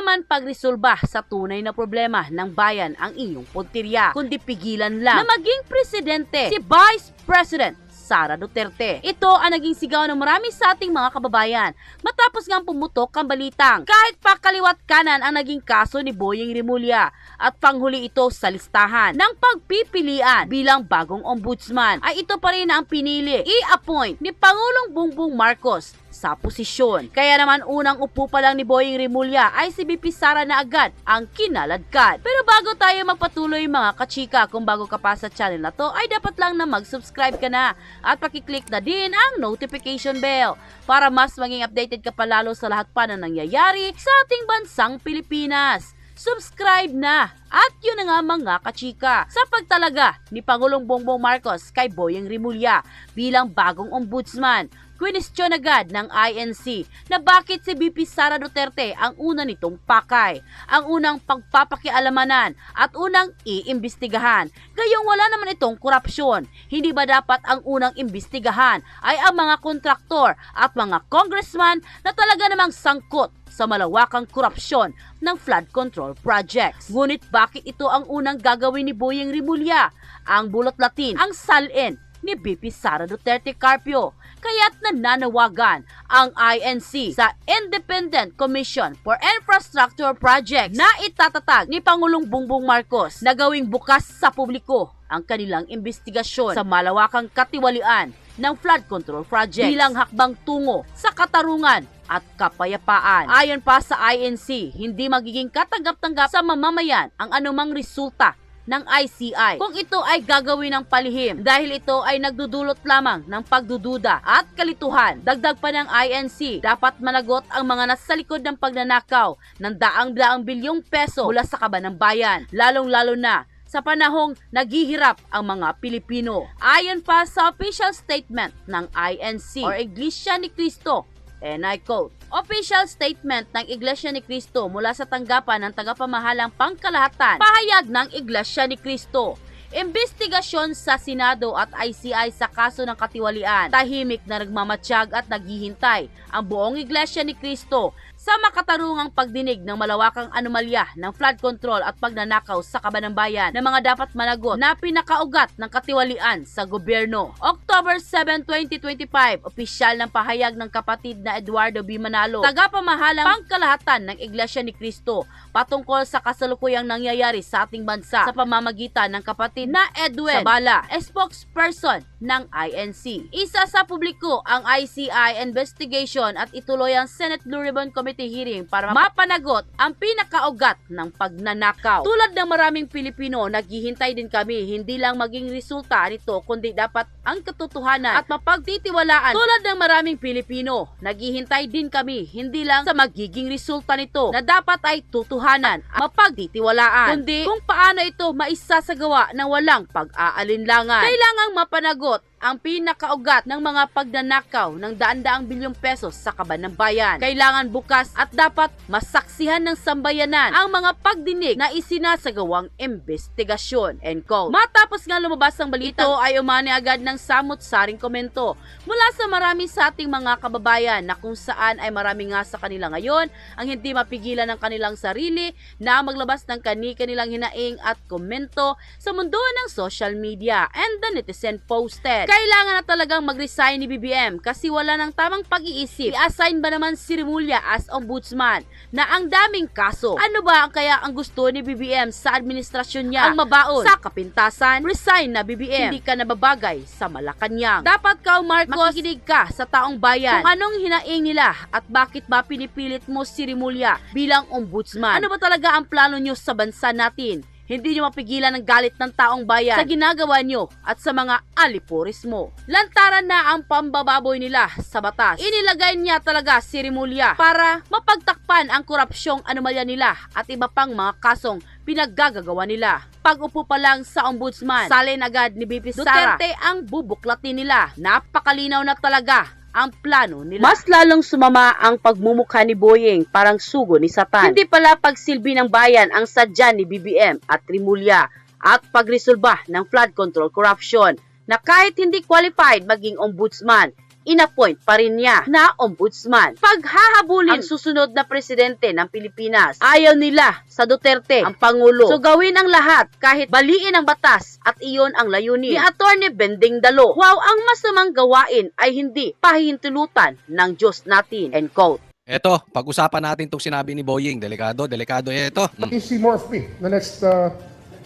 naman pagresolba sa tunay na problema ng bayan ang inyong puntirya, kundi pigilan lang na maging presidente si Vice President Sara Duterte. Ito ang naging sigaw ng marami sa ating mga kababayan matapos nga pumutok ang balitang kahit pa kaliwat kanan ang naging kaso ni Boyeng Rimulya at panghuli ito sa listahan ng pagpipilian bilang bagong ombudsman ay ito pa rin ang pinili i-appoint ni Pangulong Bongbong Marcos sa posisyon. Kaya naman unang upo pa lang ni Boying Rimulya ay si BP Sara na agad ang kinaladkad. Pero bago tayo magpatuloy mga kachika, kung bago ka pa sa channel na to ay dapat lang na mag-subscribe ka na at pakiclick na din ang notification bell para mas maging updated ka pa lalo sa lahat pa na nangyayari sa ating bansang Pilipinas subscribe na. At yun na nga mga kachika, sa pagtalaga ni Pangulong Bongbong Marcos kay Boyeng Rimulya bilang bagong ombudsman, Kwinestyon agad ng INC na bakit si BP Sara Duterte ang una nitong pakay, ang unang pagpapakialamanan at unang iimbestigahan. Gayong wala naman itong korupsyon. Hindi ba dapat ang unang imbestigahan ay ang mga kontraktor at mga congressman na talaga namang sangkot sa malawakang korupsyon ng flood control projects. Ngunit bakit ito ang unang gagawin ni Boyeng Rimulya? Ang bulot latin, ang salin ni BP Sara Duterte Carpio. Kaya't nananawagan ang INC sa Independent Commission for Infrastructure Projects na itatatag ni Pangulong Bongbong Marcos na gawing bukas sa publiko ang kanilang investigasyon sa malawakang katiwalian ng flood control project bilang hakbang tungo sa katarungan at kapayapaan. Ayon pa sa INC, hindi magiging katanggap-tanggap sa mamamayan ang anumang resulta ng ICI kung ito ay gagawin ng palihim dahil ito ay nagdudulot lamang ng pagdududa at kalituhan. Dagdag pa ng INC, dapat managot ang mga nasa likod ng pagnanakaw ng daang-daang bilyong peso mula sa kaban ng bayan, lalong-lalo na sa panahong naghihirap ang mga Pilipino. Ayon pa sa official statement ng INC or Iglesia ni Cristo, and I quote, Official statement ng Iglesia ni Cristo mula sa tanggapan ng tagapamahalang pangkalahatan, pahayag ng Iglesia ni Cristo. Investigasyon sa Senado at ICI sa kaso ng katiwalian. Tahimik na nagmamatsyag at naghihintay ang buong Iglesia ni Cristo sa makatarungang pagdinig ng malawakang anomalya ng flood control at pagnanakaw sa kabanambayan ng mga dapat managot na pinakaugat ng katiwalian sa gobyerno. October 7, 2025, opisyal ng pahayag ng kapatid na Eduardo B. Manalo, tagapamahalang pangkalahatan ng Iglesia ni Cristo patungkol sa kasalukuyang nangyayari sa ating bansa sa pamamagitan ng kapatid na Edwin Sabala, spokesperson ng INC. Isa sa publiko ang ICI investigation at ituloy ang Senate Blue Ribbon Committee hearing para mapanagot ang pinakaugat ng pagnanakaw. Tulad ng maraming Pilipino, naghihintay din kami hindi lang maging resulta nito kundi dapat ang katotohanan at mapagtitiwalaan. Tulad ng maraming Pilipino, naghihintay din kami hindi lang sa magiging resulta nito na dapat ay tutuhanan at mapagtitiwalaan kundi kung paano ito maisasagawa ng walang pag-aalinlangan. Kailangang mapanagot ang pinakaugat ng mga pagnanakaw ng daan-daang bilyong pesos sa kaban ng bayan. Kailangan bukas at dapat masaksihan ng sambayanan ang mga pagdinig na isinasagawang investigasyon. End quote. Matapos nga lumabas ang balita, ito ay umani agad ng samot-saring komento mula sa marami sa ating mga kababayan na kung saan ay marami nga sa kanila ngayon ang hindi mapigilan ng kanilang sarili na maglabas ng kani-kanilang hinaing at komento sa mundo ng social media and the netizen posted. Kailangan na talagang mag-resign ni BBM kasi wala ng tamang pag-iisip. I-assign ba naman si Rimulya as ombudsman na ang daming kaso? Ano ba ang kaya ang gusto ni BBM sa administrasyon niya? Ang mabaon sa kapintasan? Resign na BBM. Hindi ka nababagay sa Malacanang. Dapat ka, Marcos, makikinig ka sa taong bayan kung anong hinaing nila at bakit ba pinipilit mo si Rimulya bilang ombudsman. Ano ba talaga ang plano nyo sa bansa natin? Hindi nyo mapigilan ang galit ng taong bayan sa ginagawa nyo at sa mga alipuris mo. Lantaran na ang pambababoy nila sa batas. Inilagay niya talaga si Rimulya para mapagtakpan ang korupsyong anomalya nila at iba pang mga kasong pinaggagawa nila. Pag-upo pa lang sa ombudsman, salin agad ni BP Sara Duterte ang bubuklatin nila. Napakalinaw na talaga ang plano nila. Mas lalong sumama ang pagmumukha ni Boyeng parang sugo ni Satan. Hindi pala pagsilbi ng bayan ang sadya ni BBM at Trimulya at pagresolba ng flood control corruption na kahit hindi qualified maging ombudsman, inappoint pa rin niya na ombudsman. Paghahabulin ang susunod na presidente ng Pilipinas, ayaw nila sa Duterte ang Pangulo. So gawin ang lahat kahit baliin ang batas at iyon ang layunin ni Attorney Bending Dalo. Wow, ang masamang gawain ay hindi pahihintulutan ng Diyos natin. End quote. Eto, pag-usapan natin itong sinabi ni Boying. Delikado, delikado. Ito. Mm. you see more of me the next uh,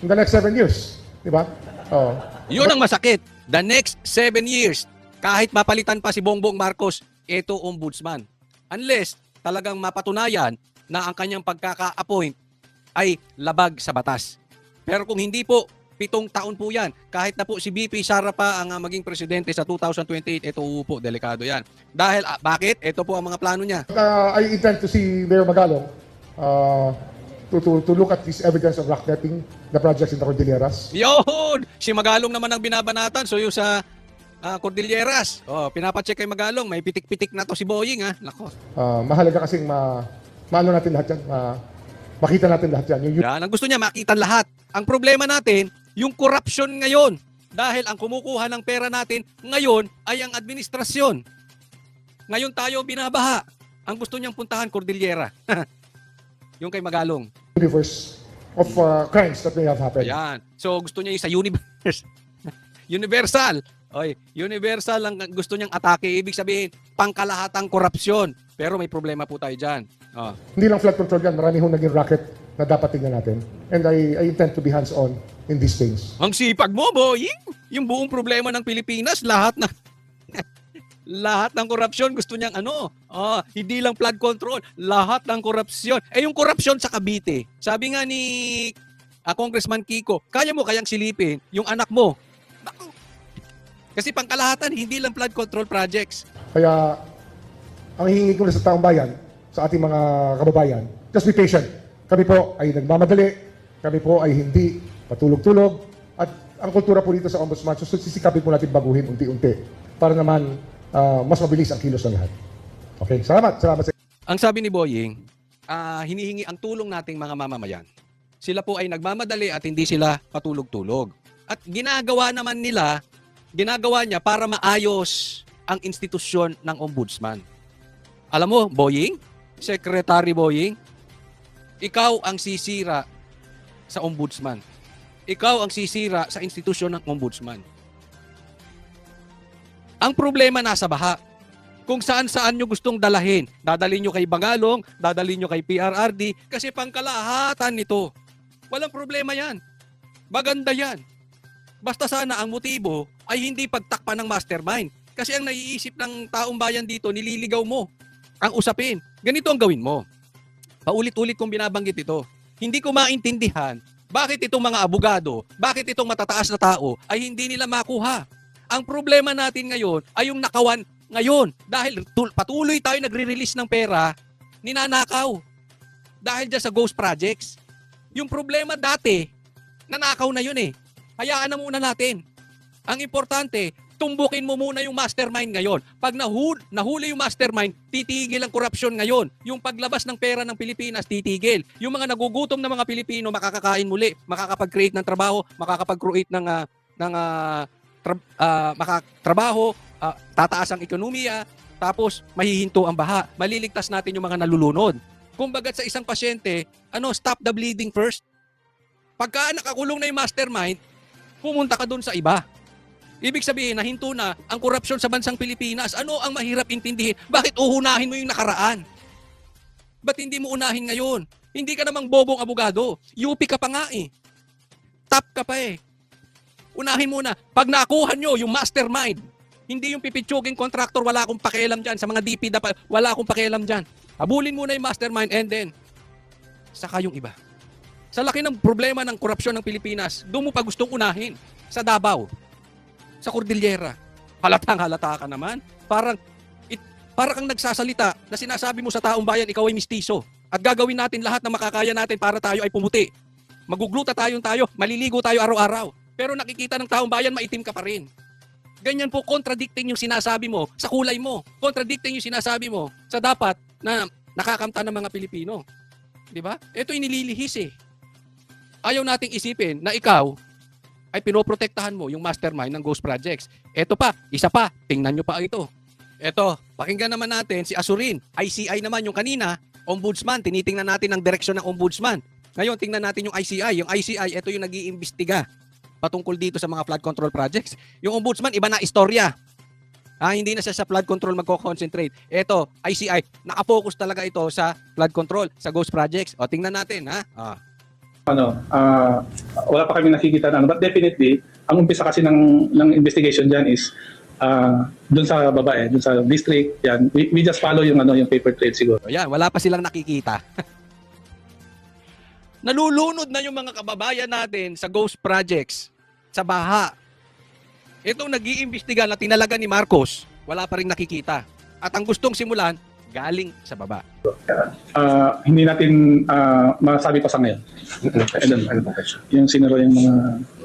in the next seven years, di ba? Oh. Yun ang masakit. The next seven years, kahit mapalitan pa si Bongbong Marcos, ito ombudsman. Unless talagang mapatunayan na ang kanyang pagkaka-appoint ay labag sa batas. Pero kung hindi po, pitong taon po yan. Kahit na po si BP Sara pa ang ah, maging presidente sa 2028, ito po, delikado yan. Dahil, ah, bakit? Ito po ang mga plano niya. Uh, I intend to see Mayor Magalong uh, to, to, to look at this evidence of rock netting, the projects in the Cordilleras. Yun! Si Magalong naman ang binabanatan. So yung sa ah, Cordilleras, oh, pinapacheck kay Magalong, may pitik-pitik na to si Boying ha. Nako. Uh, mahalaga kasing ma, maano natin lahat yan, ma, makita natin lahat yan. Yung, yung Yan, ang gusto niya makita lahat. Ang problema natin, yung corruption ngayon. Dahil ang kumukuha ng pera natin ngayon ay ang administrasyon. Ngayon tayo binabaha. Ang gusto niyang puntahan, Cordillera. yung kay Magalong. universe of uh, crimes that may have happened. Ayan. So gusto niya yung sa universe. Universal. Oy, universal ang gusto niyang atake. Ibig sabihin, pangkalahatang korupsyon. Pero may problema po tayo dyan. Oh. Hindi lang flood control yan, marami hong naging racket na dapat tingnan natin. And I, I intend to be hands-on in these things. Ang sipag mo, boying. Yung buong problema ng Pilipinas, lahat na lahat ng korupsyon gusto niyang ano, ah, hindi lang flood control, lahat ng korupsyon. Eh yung korupsyon sa Cavite, sabi nga ni ah, Congressman Kiko, kaya mo kayang silipin yung anak mo. Naku. Kasi pangkalahatan, hindi lang flood control projects. Kaya, ang hihingi ko na sa taong bayan, sa ating mga kababayan, just be patient. Kami po ay nagmamadali, kami po ay hindi patulog-tulog, at ang kultura po dito sa Ombudsman, so sisikapin po natin baguhin unti-unti para naman ah, mas mabilis ang kilos ng lahat. Okay, salamat. Salamat sa Ang sabi ni Boying, ah, hinihingi ang tulong nating mga mamamayan. Sila po ay nagmamadali at hindi sila patulog-tulog. At ginagawa naman nila, ginagawa niya para maayos ang institusyon ng ombudsman. Alam mo, Boying, Secretary Boying, ikaw ang sisira sa ombudsman. Ikaw ang sisira sa institusyon ng ombudsman. Ang problema nasa baha kung saan-saan nyo gustong dalahin. Dadalhin nyo kay Bangalong, dadalhin nyo kay PRRD, kasi pangkalahatan nito. Walang problema yan. Maganda yan. Basta sana ang motibo ay hindi pagtakpan ng mastermind. Kasi ang naiisip ng taong bayan dito, nililigaw mo ang usapin. Ganito ang gawin mo. Paulit-ulit kong binabanggit ito. Hindi ko maintindihan bakit itong mga abogado, bakit itong matataas na tao ay hindi nila makuha. Ang problema natin ngayon ay yung nakawan ngayon dahil tul- patuloy tayo nagre-release ng pera, ninanakaw. Dahil dyan sa ghost projects. Yung problema dati, nanakaw na yun eh. Hayaan na muna natin. Ang importante, tumbukin mo muna yung mastermind ngayon. Pag nahul, nahuli yung mastermind, titigil ang korupsyon ngayon. Yung paglabas ng pera ng Pilipinas, titigil. Yung mga nagugutom na mga Pilipino, makakakain muli, makakapag-create ng trabaho, makakapag-create ng, ah, ng ah, tra- ah, makatrabaho, ah, tataas ang ekonomiya, tapos mahihinto ang baha. Maliligtas natin yung mga nalulunod. Kung bagat sa isang pasyente, ano, stop the bleeding first. Pagka nakakulong na yung mastermind, pumunta ka doon sa iba. Ibig sabihin, nahinto na ang korupsyon sa bansang Pilipinas. Ano ang mahirap intindihin? Bakit uhunahin mo yung nakaraan? Ba't hindi mo unahin ngayon? Hindi ka namang bobong abogado. UP ka pa nga eh. Top ka pa eh. Unahin muna. Pag nakuha nyo yung mastermind, hindi yung pipitsuging contractor, wala akong pakialam dyan. Sa mga DP, wala akong pakialam dyan. Habulin muna yung mastermind and then, saka yung iba. Sa laki ng problema ng korupsyon ng Pilipinas, doon mo pa gustong unahin. Sa Davao, sa Cordillera. Halatang halata ka naman. Parang, it, parang kang nagsasalita na sinasabi mo sa taong bayan, ikaw ay mistiso. At gagawin natin lahat na makakaya natin para tayo ay pumuti. Magugluta tayong tayo, maliligo tayo araw-araw. Pero nakikita ng taong bayan, maitim ka pa rin. Ganyan po, contradicting yung sinasabi mo sa kulay mo. Contradicting yung sinasabi mo sa dapat na nakakamta ng mga Pilipino. Di ba? Ito inililihis eh. Ayaw nating isipin na ikaw ay pinoprotektahan mo yung mastermind ng Ghost Projects. Ito pa, isa pa, tingnan nyo pa ito. Eto, pakinggan naman natin si Asurin. ICI naman yung kanina, ombudsman. Tinitingnan natin ang direksyon ng ombudsman. Ngayon, tingnan natin yung ICI. Yung ICI, ito yung nag-iimbestiga patungkol dito sa mga flood control projects. Yung ombudsman, iba na istorya. Ah, hindi na siya sa flood control magko-concentrate. Ito, ICI, nakafocus talaga ito sa flood control, sa ghost projects. O, tingnan natin, ha? Ah. Ano, ah, wala pa kami nakikita na ano. But definitely, ang umpisa kasi ng, ng investigation dyan is ah, dun sa babae, dun sa district, yan. We, we just follow yung, ano, yung paper trail siguro. O yan, wala pa silang nakikita. Nalulunod na yung mga kababayan natin sa ghost projects, sa baha. Itong nag-iimbestiga na tinalaga ni Marcos, wala pa rin nakikita. At ang gustong simulan, galing sa baba. Ah, hindi natin ah, masabi pa sa ngayon. Then, ano, yung sinuro yung mga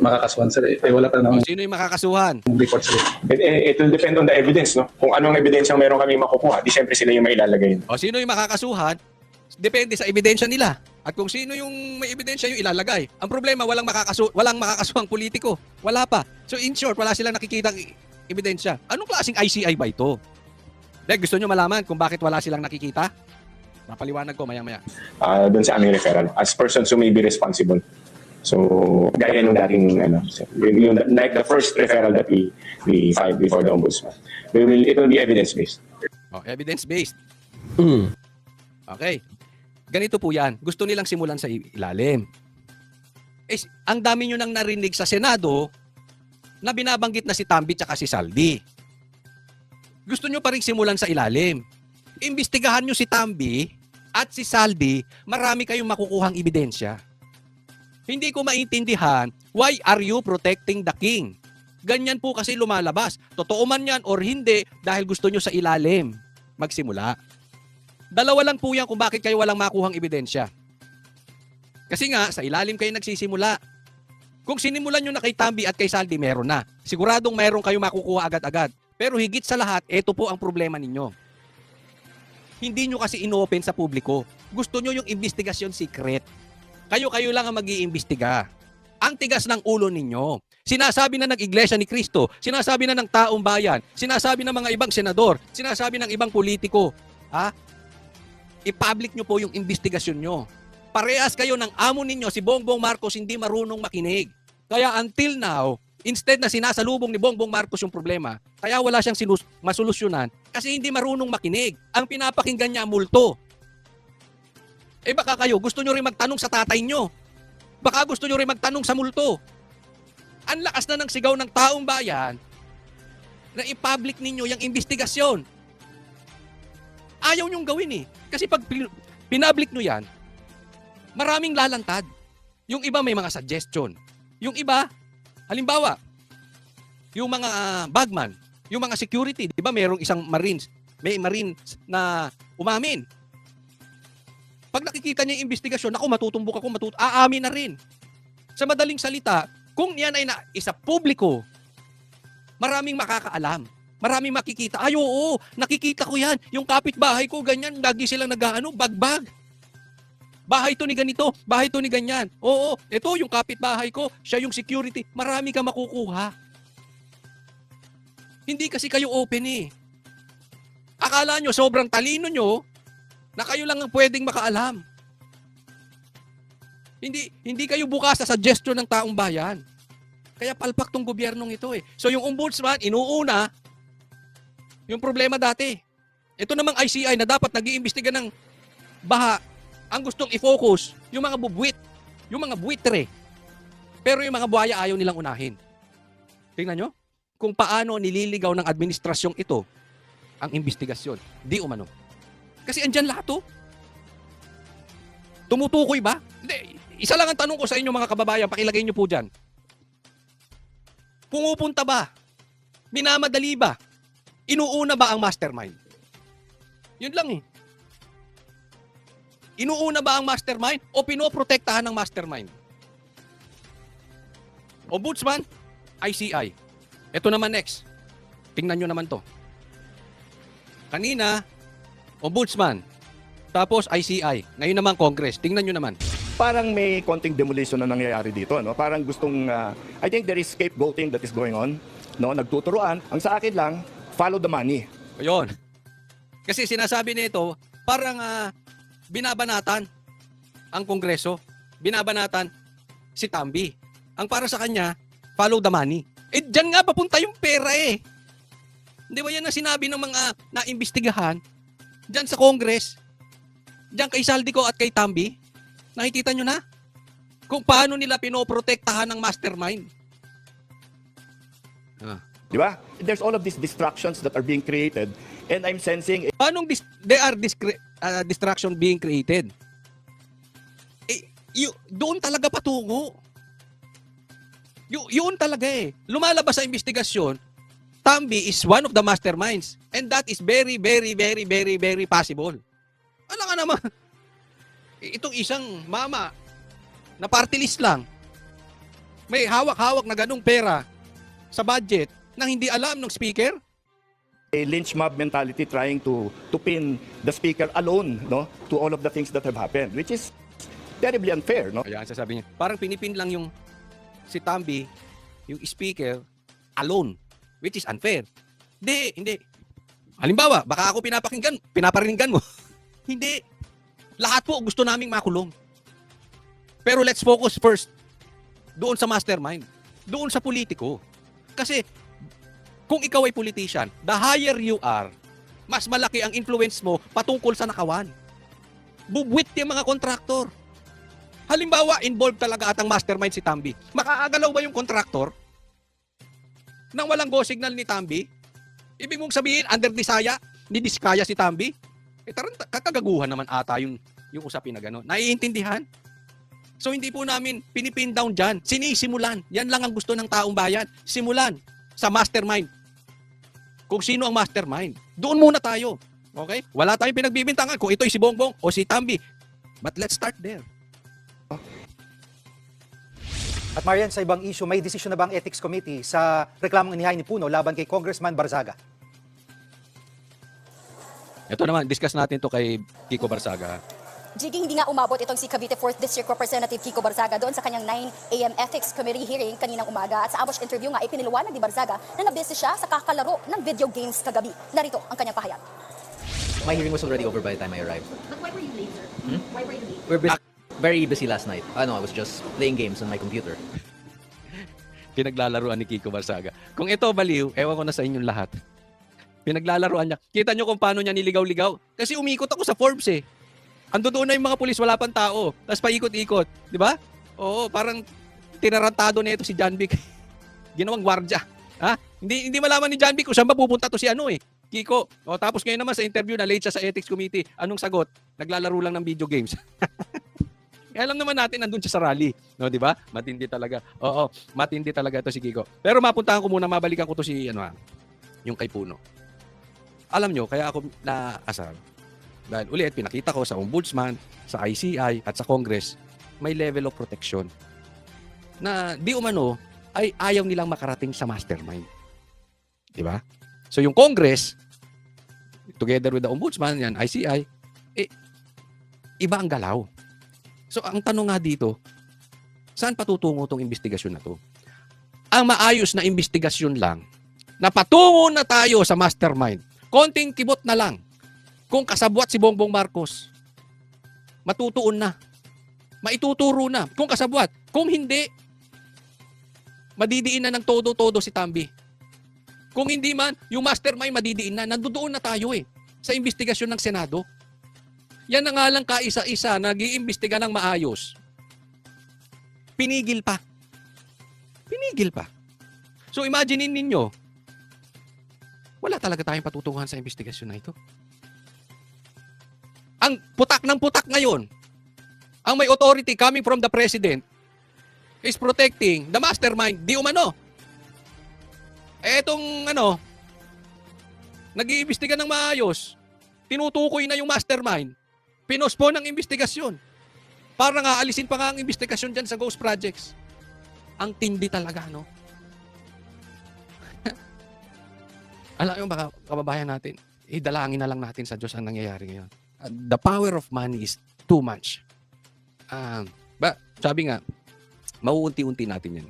makakasuhan sir, eh, wala pa namang sino yung makakasuhan? report sir. It, it will depend on the evidence, no? Kung anong ebidensyang meron kami makukuha, di syempre sila yung mailalagay. O sino yung makakasuhan? Depende sa ebidensya nila. At kung sino yung may ebidensya yung ilalagay. Ang problema, walang, makakasu walang makakasuhang politiko. Wala pa. So in short, wala silang nakikitang ebidensya. Anong klaseng ICI ba ito? Dek, gusto nyo malaman kung bakit wala silang nakikita? Napaliwanag ko maya-maya. Uh, doon sa aming referral as persons who may be responsible. So, gaya nung dating, ano, yung, like the first referral that we we filed before the ombudsman. We will, it will be evidence-based. O, evidence-based. Okay. Ganito po yan. Gusto nilang simulan sa ilalim. Eh, ang dami nyo nang narinig sa Senado na binabanggit na si Tambi tsaka si Saldi. Gusto nyo pa rin simulan sa ilalim. Imbestigahan nyo si Tambi at si Saldi, marami kayong makukuhang ebidensya. Hindi ko maintindihan, why are you protecting the king? Ganyan po kasi lumalabas. Totoo man yan or hindi dahil gusto nyo sa ilalim magsimula. Dalawa lang po yan kung bakit kayo walang makuhang ebidensya. Kasi nga, sa ilalim kayo nagsisimula. Kung sinimulan nyo na kay Tambi at kay Saldi, meron na. Siguradong meron kayo makukuha agad-agad. Pero higit sa lahat, ito po ang problema ninyo. Hindi nyo kasi inopen sa publiko. Gusto nyo yung investigasyon secret. Kayo-kayo lang ang mag iimbestiga Ang tigas ng ulo ninyo. Sinasabi na ng Iglesia ni Kristo, sinasabi na ng taong bayan, sinasabi ng mga ibang senador, sinasabi ng ibang politiko. Ha? i-public nyo po yung investigasyon nyo. Parehas kayo ng amo ninyo, si Bongbong Marcos hindi marunong makinig. Kaya until now, instead na sinasalubong ni Bongbong Marcos yung problema, kaya wala siyang sinus- masolusyonan kasi hindi marunong makinig. Ang pinapakinggan niya multo. Eh baka kayo, gusto nyo rin magtanong sa tatay nyo. Baka gusto nyo rin magtanong sa multo. Ang lakas na ng sigaw ng taong bayan na i-public ninyo yung investigasyon. Ayaw nyong gawin eh. Kasi pag pin- pinablik nyo yan, maraming lalantad. Yung iba may mga suggestion. Yung iba, halimbawa, yung mga ah, bagman, yung mga security, di ba mayroong isang marines, may marine na umamin. Pag nakikita niya yung investigasyon, ako matutumbok ako, matut aamin na rin. Sa madaling salita, kung yan ay na, isa publiko, maraming makakaalam. Maraming makikita. Ay, oo, nakikita ko yan. Yung kapitbahay ko, ganyan, lagi silang nag-ano, bagbag. Bahay to ni ganito, bahay to ni ganyan. Oo, ito yung kapitbahay ko, siya yung security. Marami ka makukuha. Hindi kasi kayo open eh. Akala nyo, sobrang talino nyo, na kayo lang ang pwedeng makaalam. Hindi hindi kayo bukas sa suggestion ng taong bayan. Kaya palpak tong gobyernong ito eh. So yung ombudsman, inuuna, yung problema dati. Ito namang ICI na dapat nag-iimbestiga ng baha, ang gustong i-focus, yung mga bubwit, yung mga buitre. Pero yung mga buhaya ayaw nilang unahin. Tingnan nyo, kung paano nililigaw ng administrasyong ito ang investigasyon. Di umano. Kasi andyan lahat to. Tumutukoy ba? Hindi. Isa lang ang tanong ko sa inyo mga kababayan, pakilagay nyo po dyan. Pumupunta ba? Minamadali ba? Inuuna ba ang mastermind? Yun lang eh. Inuuna ba ang mastermind o pinoprotektahan ng mastermind? Ombudsman, ICI. Ito naman next. Tingnan nyo naman to. Kanina, Ombudsman. Tapos ICI. Ngayon naman Congress. Tingnan nyo naman. parang may konting demolition na nangyayari dito no parang gustong ah, I think there is scapegoating that is going on no nagtuturoan ang sa akin lang follow the money Ayun. Kasi sinasabi nito, parang ah, binabanatan ang Kongreso. Binabanatan si Tambi. Ang para sa kanya, follow the money. Eh, dyan nga papunta yung pera eh. Hindi ba yan ang sinabi ng mga naimbestigahan dyan sa Congress? Dyan kay Saldico at kay Tambi? Nakikita nyo na? Kung paano nila pinoprotektahan ng mastermind. Di ba? There's all of these distractions that are being created and I'm sensing Paano dis- they are discre- uh, distraction being created? Eh, yu- doon talaga patungo. Yu- yun talaga eh. Lumalabas sa investigasyon, Tambi is one of the masterminds. And that is very, very, very, very, very possible. Ano ka naman? Itong isang mama na party list lang, may hawak-hawak na ganung pera sa budget nang hindi alam ng speaker? A lynch mob mentality trying to to pin the speaker alone no to all of the things that have happened which is terribly unfair no Ayan, sasabi niya. Parang pinipin lang yung si Tambi, yung speaker, alone. Which is unfair. Hindi, hindi. Halimbawa, baka ako pinapakinggan, pinapariningan mo. hindi. Lahat po gusto naming makulong. Pero let's focus first doon sa mastermind. Doon sa politiko. Kasi kung ikaw ay politician, the higher you are, mas malaki ang influence mo patungkol sa nakawan. Bubwit yung mga kontraktor. Halimbawa, involved talaga at ang mastermind si Tambi. Makaagalaw ba yung kontraktor? Nang walang go signal ni Tambi? Ibig mong sabihin, under disaya, ni Diskaya si Tambi? Eh, tarang, kakagaguhan naman ata yung, yung usapin na gano'n. Naiintindihan? So, hindi po namin pinipin down dyan. Sinisimulan. Yan lang ang gusto ng taong bayan. Simulan sa mastermind. Kung sino ang mastermind. Doon muna tayo. Okay? Wala tayong pinagbibintangan kung ito'y si Bongbong o si Tambi. But let's start there. At Marian, sa ibang issue, may desisyon na ba ang Ethics Committee sa reklamong inihain ni Puno laban kay Congressman Barzaga? Ito naman, discuss natin to kay Kiko Barsaga. Jiggy, hindi nga umabot itong si Cavite 4th District Representative Kiko Barzaga doon sa kanyang 9 a.m. Ethics Committee hearing kaninang umaga. At sa Ambush interview nga, ipiniliwanag ni Barzaga na nabisi siya sa kakalaro ng video games kagabi. Narito ang kanyang pahayag. My hearing was already over by the time I arrived. But why were you late, sir? Why were you late? We're busy, very busy last night. I know, I was just playing games on my computer. Pinaglalaruan ni Kiko Barsaga. Kung ito baliw, ewan ko na sa inyong lahat. Pinaglalaruan niya. Kita nyo kung paano niya niligaw-ligaw. Kasi umikot ako sa Forbes eh. Ando doon na yung mga pulis, wala pang tao. Tapos paikot-ikot. Di ba? Oo, parang tinarantado na ito si John Vic. Ginawang gwardya. Ha? Hindi hindi malaman ni John Vic kung saan ba pupunta to si ano eh. Kiko. O, tapos ngayon naman sa interview na late siya sa ethics committee. Anong sagot? Naglalaro lang ng video games. Eh, alam naman natin nandun siya sa rally, no, 'di ba? Matindi talaga. Oo, matindi talaga 'to si Kiko. Pero mapuntahan ko muna, mabalikan ko 'to si ano ah, yung kay Puno. Alam nyo, kaya ako naasar. Dahil ulit, pinakita ko sa Ombudsman, sa ICI, at sa Congress, may level of protection na di umano ay ayaw nilang makarating sa mastermind. Di ba? So yung Congress, together with the Ombudsman, yan, ICI, eh, iba ang galaw. So ang tanong nga dito, saan patutungo tong investigasyon na to? Ang maayos na investigasyon lang, na patungo na tayo sa mastermind, konting kibot na lang, kung kasabwat si Bongbong Marcos, matutuon na. Maituturo na. Kung kasabwat. Kung hindi, madidiin na ng todo-todo si Tambi. Kung hindi man, yung mastermind madidiin na. Nandoon na tayo eh. Sa investigasyon ng Senado. Yan na nga lang kaisa-isa, nag-iimbestiga ng maayos. Pinigil pa. Pinigil pa. So imaginein ninyo, wala talaga tayong patutunguhan sa investigasyon na ito. Ang putak ng putak ngayon, ang may authority coming from the president is protecting the mastermind, di umano. Eh, etong ano, nag-iimbestiga ng maayos, tinutukoy na yung mastermind, pinospon ang investigasyon. Para nga alisin pa nga ang investigasyon dyan sa ghost projects. Ang tindi talaga, no? Alam mo baka kababayan natin, idalangin na lang natin sa Diyos ang nangyayari ngayon. Uh, the power of money is too much. Um, ba, sabi nga, mauunti-unti natin yan.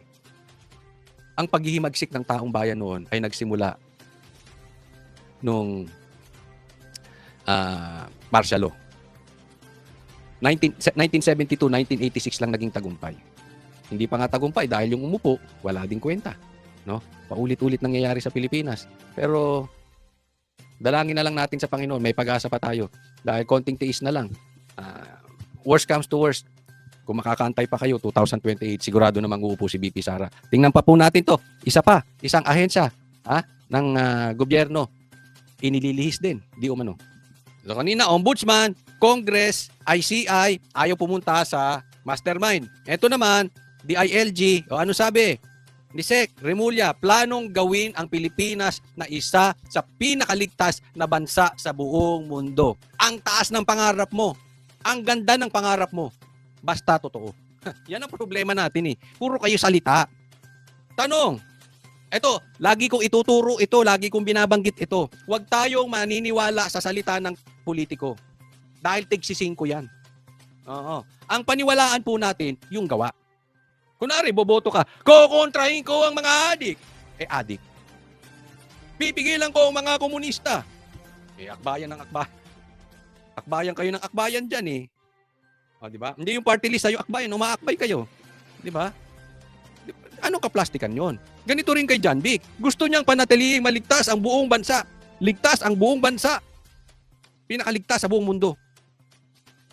Ang paghihimagsik ng taong bayan noon ay nagsimula nung ah, martial law. 19, 1972, 1986 lang naging tagumpay. Hindi pa nga tagumpay dahil yung umupo, wala ding kwenta. No? Paulit-ulit nangyayari sa Pilipinas. Pero dalangin na lang natin sa Panginoon, may pag-asa pa tayo. Dahil konting tiis na lang. Ah, worst comes to worst, kung makakantay pa kayo, 2028, sigurado namang uupo si BP Sara. Tingnan pa po natin to. Isa pa, isang ahensya ha, ng ah, gobyerno, inililihis din, di umano. So kanina, Ombudsman, Congress, ICI, ayaw pumunta sa mastermind. Ito naman, DILG, o ano sabi? Ni Sec, Remulla, planong gawin ang Pilipinas na isa sa pinakaligtas na bansa sa buong mundo. Ang taas ng pangarap mo. Ang ganda ng pangarap mo. Basta totoo. Yan ang problema natin eh. Puro kayo salita. Tanong, eto, lagi kong ituturo ito, lagi kong binabanggit ito. Huwag tayong maniniwala sa salita ng politiko. Dahil tigsisingko yan. Oo. Ang paniwalaan po natin, yung gawa. Kunwari, boboto ka, kukontrahin ko ang mga adik. Eh, adik. Pipigilan ko ang mga komunista. Eh, akbayan ng akbayan. Akbayan kayo ng akbayan dyan eh. O, di ba? Hindi yung party list sa'yo, akbayan, umaakbay kayo. Di ba? Anong kaplastikan yon? Ganito rin kay John Vic. Gusto niyang panatilihin maligtas ang buong bansa. Ligtas ang buong bansa. Pinakaligtas sa buong mundo.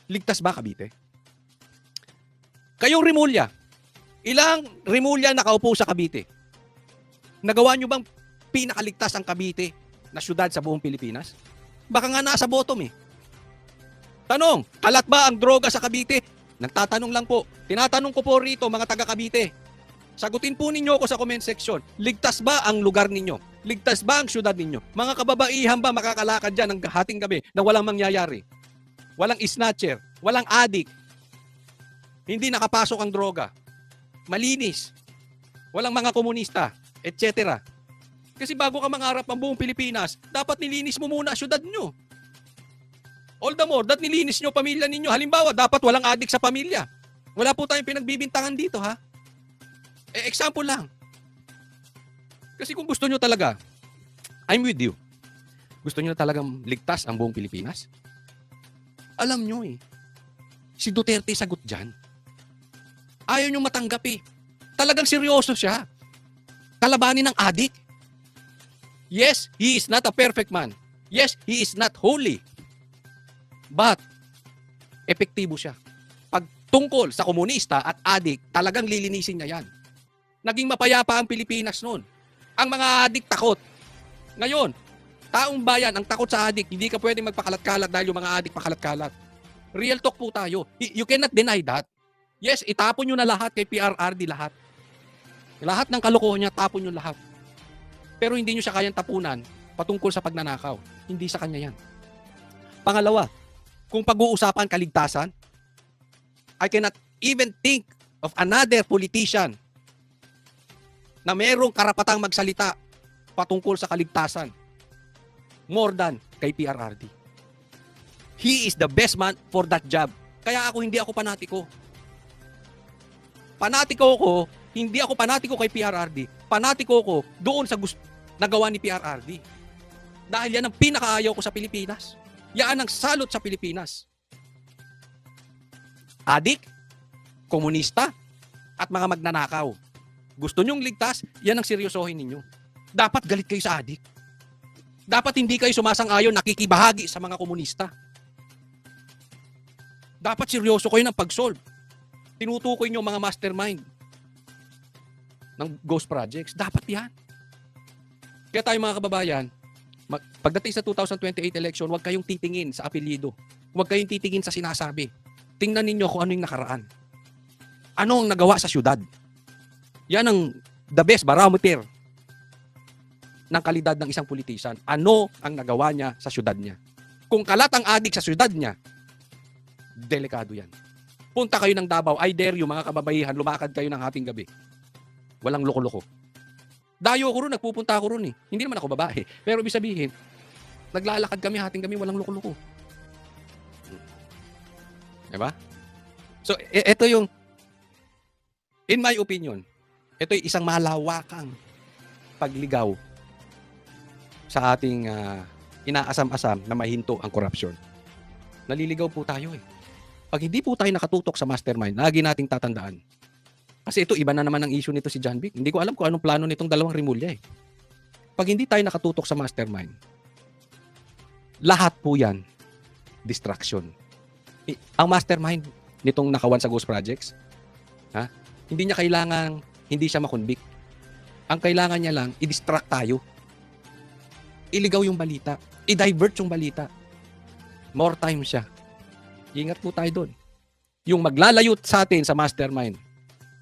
Ligtas ba, Cavite? Kayong Rimulya, ilang Rimulya nakaupo sa Cavite? Nagawa nyo bang pinakaligtas ang Cavite na syudad sa buong Pilipinas? Baka nga nasa bottom eh. Tanong, kalat ba ang droga sa Cavite? Nagtatanong lang po. Tinatanong ko po rito mga taga Cavite. Sagutin po ninyo ako sa comment section. Ligtas ba ang lugar ninyo? Ligtas ba ang syudad ninyo? Mga kababaihan ba makakalakad dyan ng hating gabi na walang mangyayari? Walang snatcher, walang adik, hindi nakapasok ang droga, malinis, walang mga komunista, etc. Kasi bago ka mangarap ang buong Pilipinas, dapat nilinis mo muna syudad nyo. All the more, that nilinis nyo pamilya ninyo. Halimbawa, dapat walang adik sa pamilya. Wala po tayong pinagbibintangan dito, ha? Eh, example lang. Kasi kung gusto nyo talaga, I'm with you. Gusto nyo talagang ligtas ang buong Pilipinas? Alam nyo eh. Si Duterte sagot dyan. Ayaw nyo matanggap eh. Talagang seryoso siya. Kalabanin ng adik. Yes, he is not a perfect man. Yes, he is not holy. But, epektibo siya. Pag tungkol sa komunista at adik, talagang lilinisin niya yan. Naging mapayapa ang Pilipinas noon. Ang mga adik takot. Ngayon, taong bayan ang takot sa adik, hindi ka pwedeng magpakalat-kalat dahil yung mga adik pakalat-kalat. Real talk po tayo. You cannot deny that. Yes, itapon nyo na lahat kay PRRD lahat. Lahat ng kalokohan niya, tapon nyo lahat. Pero hindi nyo siya kayang tapunan patungkol sa pagnanakaw. Hindi sa kanya yan. Pangalawa, kung pag-uusapan kaligtasan, I cannot even think of another politician na merong karapatang magsalita patungkol sa kaligtasan more than kay PRRD. He is the best man for that job. Kaya ako hindi ako panatiko. Panatiko ko, hindi ako panatiko kay PRRD. Panatiko ko doon sa gusto nagawa ni PRRD. Dahil yan ang pinakaayaw ko sa Pilipinas. Yan ang salot sa Pilipinas. Adik, komunista, at mga magnanakaw. Gusto nyong ligtas, yan ang seryosohin ninyo. Dapat galit kayo sa adik. Dapat hindi kayo sumasang-ayon nakikibahagi sa mga komunista. Dapat seryoso kayo ng pag-solve. Tinutukoy nyo mga mastermind ng ghost projects. Dapat yan. Kaya tayo mga kababayan, pagdating sa 2028 election, huwag kayong titingin sa apelyido. Huwag kayong titingin sa sinasabi. Tingnan ninyo kung ano yung nakaraan. Ano ang nagawa sa syudad? Yan ang the best barometer ng kalidad ng isang politician. Ano ang nagawa niya sa syudad niya? Kung kalat ang adik sa syudad niya, delikado yan. Punta kayo ng Davao, I dare you mga kababaihan, lumakad kayo ng hating gabi. Walang loko-loko. Dayo ko ron, nagpupunta ako ron eh. Hindi naman ako babae. Pero ibig sabihin, naglalakad kami, hating kami, walang loko-loko. Diba? So, e- ito yung, in my opinion, ito yung isang malawakang pagligaw sa ating ah, inaasam-asam na mahinto ang korupsyon. Naliligaw po tayo eh. Pag hindi po tayo nakatutok sa mastermind, lagi nating tatandaan. Kasi ito, iba na naman ang issue nito si John Vic. Hindi ko alam kung anong plano nitong dalawang Rimulya eh. Pag hindi tayo nakatutok sa mastermind, lahat po yan, distraction. I- Ang mastermind nitong nakawan sa Ghost Projects, ha? hindi niya kailangan, hindi siya makonvict. Ang kailangan niya lang, i-distract tayo. Iligaw yung balita. I-divert yung balita. More time siya. Ingat po tayo doon. Yung maglalayot sa atin sa mastermind,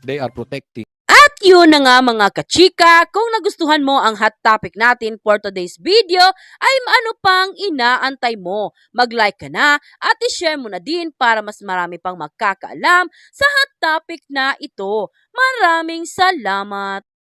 they are protecting At yun na nga mga kachika, kung nagustuhan mo ang hot topic natin for today's video, ay ano pang inaantay mo? Mag-like ka na at i-share mo na din para mas marami pang magkakaalam sa hot topic na ito. Maraming salamat!